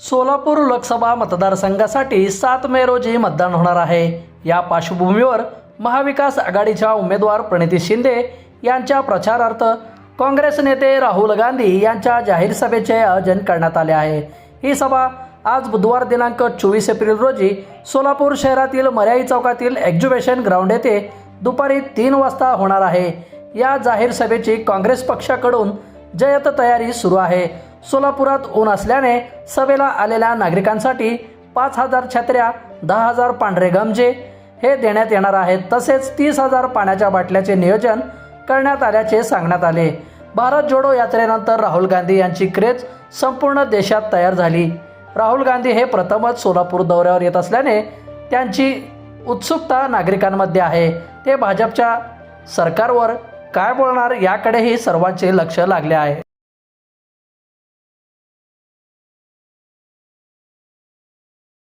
सोलापूर लोकसभा मतदारसंघासाठी सात मे रोजी मतदान होणार आहे. या पार्श्वभूमीवर महाविकास आघाडीच्या उमेदवार प्रणिती शिंदे यांच्या प्रचारार्थ काँग्रेस नेते राहुल गांधी यांच्या जाहीर सभेचे आयोजन करण्यात आले आहे. ही सभा आज बुधवार दिनांक चोवीस एप्रिल रोजी सोलापूर शहरातील मर्याई चौकातील एक्झिबिशन ग्राउंड येथे दुपारी तीन वाजता होणार आहे. या जाहीर सभेची काँग्रेस पक्षाकडून जयत तयारी सुरू आहे. सोलापुरात ऊन असल्याने सभेला आलेल्या नागरिकांसाठी पाच हजार छत्र्या दहा हजार पांढरे गमजे हे देण्यात येणार आहेत. तसेच तीस हजार पाण्याच्या बाटल्याचे नियोजन करण्यात आल्याचे सांगण्यात आले. भारत जोडो यात्रेनंतर राहुल गांधी यांची क्रेज संपूर्ण देशात तयार झाली. राहुल गांधी हे प्रथमच सोलापूर दौऱ्यावर येत असल्याने त्यांची उत्सुकता नागरिकांमध्ये आहे. ते भाजपच्या सरकारवर काय बोलणार याकडेही सर्वांचे लक्ष लागले आहे.